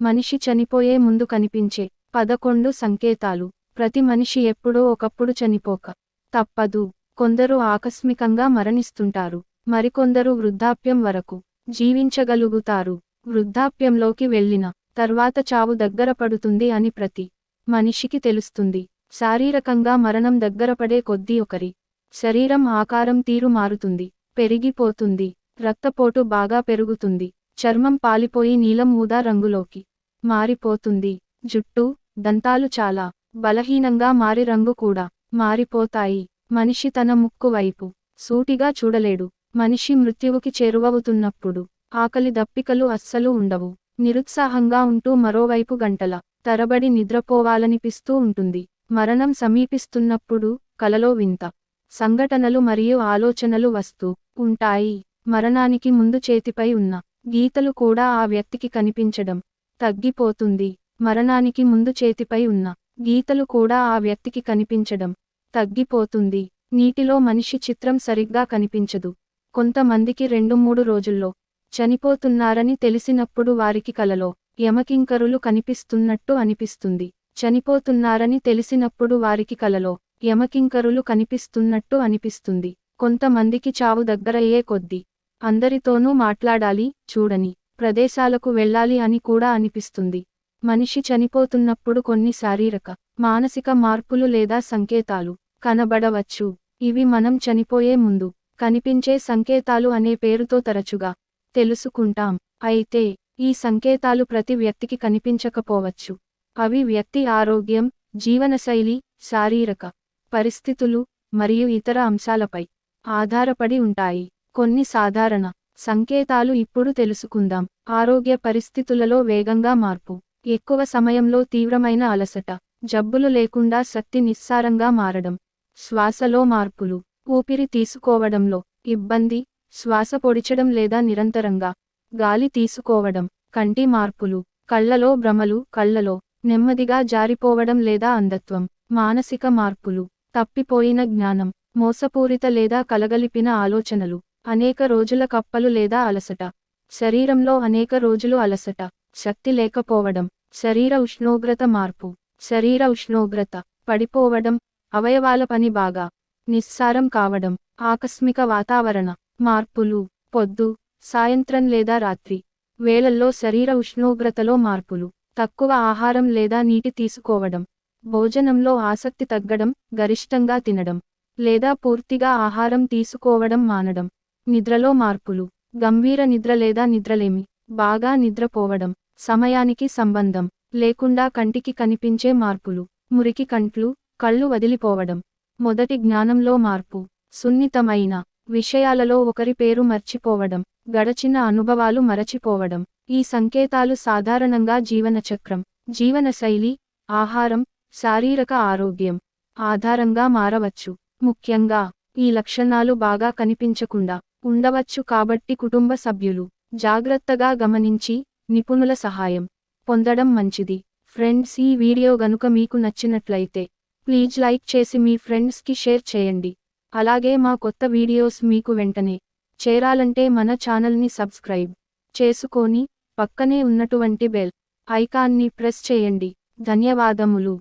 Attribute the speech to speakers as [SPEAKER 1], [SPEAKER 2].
[SPEAKER 1] మనిషి చనిపోయే ముందు కనిపించే పదకొండు సంకేతాలు. ప్రతి మనిషి ఎప్పుడో ఒకప్పుడు చనిపోక తప్పదు. కొందరు ఆకస్మికంగా మరణిస్తుంటారు. మరికొందరు వృద్ధాప్యం వరకు జీవించగలుగుతారు. వృద్ధాప్యంలోకి వెళ్ళిన తర్వాత చావు దగ్గర పడుతుంది అని ప్రతి మనిషికి తెలుస్తుంది. శారీరకంగా మరణం దగ్గరపడే కొద్దీ ఒకరి శరీరం ఆకారం తీరు మారుతుంది పెరిగిపోతుంది రక్తపోటు బాగా పెరుగుతుంది చర్మం పాలిపోయి నీలం ఊదా రంగులోకి మారిపోతుంది. జుట్టు దంతాలు చాలా బలహీనంగా మారి రంగు కూడా మారిపోతాయి. మనిషి తన ముక్కు వైపు సూటిగా చూడలేడు. మనిషి మృత్యువుకి చేరువవుతున్నప్పుడు ఆకలి దప్పికలు అస్సలు ఉండవు. నిరుత్సాహంగా ఉంటూ మరోవైపు గంటల తరబడి నిద్రపోవాలనిపిస్తూ ఉంటుంది. మరణం సమీపిస్తున్నప్పుడు కలలో వింత సంఘటనలు మరియు ఆలోచనలు వస్తూ ఉంటాయి. మరణానికి ముందు చేతిపై ఉన్న గీతలు కూడా ఆ వ్యక్తికి కనిపించడం తగ్గిపోతుంది. మరణానికి ముందు చేతిపై ఉన్న గీతలు కూడా ఆ వ్యక్తికి కనిపించడం తగ్గిపోతుంది. నీటిలో మనిషి చిత్రం సరిగ్గా కనిపించదు. కొంతమందికి రెండు మూడు రోజుల్లో చనిపోతున్నారని తెలిసినప్పుడు వారికి కలలో యమకింకరులు కనిపిస్తున్నట్టు అనిపిస్తుంది. చనిపోతున్నారని తెలిసినప్పుడు వారికి కలలో యమకింకరులు కనిపిస్తున్నట్టు అనిపిస్తుంది. కొంతమందికి చావు దగ్గరయ్యే కొద్దీ అందరితోనూ మాట్లాడాలి చూడని ప్రదేశాలకు వెళ్ళాలి అని కూడా అనిపిస్తుంది. మనిషి చనిపోతున్నప్పుడు కొన్ని శారీరక మానసిక మార్పులు లేదా సంకేతాలు కనబడవచ్చు. ఇవి మనం చనిపోయే ముందు కనిపించే సంకేతాలు అనే పేరుతో తరచుగా తెలుసుకుంటాం. అయితే ఈ సంకేతాలు ప్రతి వ్యక్తికి కనిపించకపోవచ్చు. అవి వ్యక్తి ఆరోగ్యం జీవనశైలి శారీరక పరిస్థితులు మరియు ఇతర అంశాలపై ఆధారపడి ఉంటాయి. కొన్ని సాధారణ సంకేతాలు ఇప్పుడు తెలుసుకుందాం. ఆరోగ్య పరిస్థితులలో వేగంగా మార్పు. ఎక్కువ సమయంలో తీవ్రమైన అలసట. జబ్బులు లేకుండా శక్తి నిస్సారంగా మారడం. శ్వాసలో మార్పులు. ఊపిరి తీసుకోవడంలో ఇబ్బంది. శ్వాస పొడిచడం లేదా నిరంతరంగా గాలి తీసుకోవడం. కంటి మార్పులు. కళ్ళలో భ్రమలు. కళ్ళలో నెమ్మదిగా జారిపోవడం లేదా అంధత్వం. మానసిక మార్పులు. తప్పిపోయిన జ్ఞానం. మోసపూరిత లేదా కలగలిపిన ఆలోచనలు. అనేక రోజుల కప్పలు లేదా అలసట. శరీరంలో అనేక రోజులు అలసట. శక్తి లేకపోవడం. శరీర ఉష్ణోగ్రత మార్పు. శరీర ఉష్ణోగ్రత. పడిపోవడం. అవయవాల పని బాగా. నిస్సారం కావడం. ఆకస్మిక వాతావరణ. మార్పులు. పొద్దు. సాయంత్రం లేదా రాత్రి. వేళల్లో శరీర ఉష్ణోగ్రతలో మార్పులు. తక్కువ ఆహారం లేదా నీటి తీసుకోవడం. భోజనంలో ఆసక్తి తగ్గడం. గరిష్టంగా తినడం. లేదా పూర్తిగా ఆహారం తీసుకోవడం మానడం. నిద్రలో మార్పులు. గంభీర నిద్ర లేదా నిద్రలేమి. బాగా నిద్రపోవడం. సమయానికి సంబంధం. లేకుండా కంటికి కనిపించే మార్పులు. మురికి కంట్లు కళ్ళు వదిలిపోవడం. మొదటి జ్ఞానంలో మార్పు. సున్నితమైన విషయాలలో ఒకరి పేరు మర్చిపోవడం. గడచిన అనుభవాలు మరచిపోవడం. ఈ సంకేతాలు సాధారణంగా జీవనచక్రం. జీవనశైలి ఆహారం శారీరక ఆరోగ్యం ఆధారంగా మారవచ్చు. ముఖ్యంగా ఈ లక్షణాలు బాగా కనిపించకుండా. ఉండవచ్చు కాబట్టి కుటుంబ సభ్యులు జాగ్రత్తగా గమనించి నిపుణుల సహాయం పొందడం మంచిది. ఫ్రెండ్స్ ఈ వీడియో గనుక మీకు నచ్చినట్లయితే ప్లీజ్ లైక్ చేసి మీ ఫ్రెండ్స్కి షేర్ చేయండి. అలాగే మా కొత్త వీడియోస్ మీకు వెంటనే చేరాలంటే మన ఛానల్ని సబ్స్క్రైబ్ చేసుకొని పక్కనే ఉన్నటువంటి బెల్ ఐకాన్ని ప్రెస్ చేయండి. ధన్యవాదములు.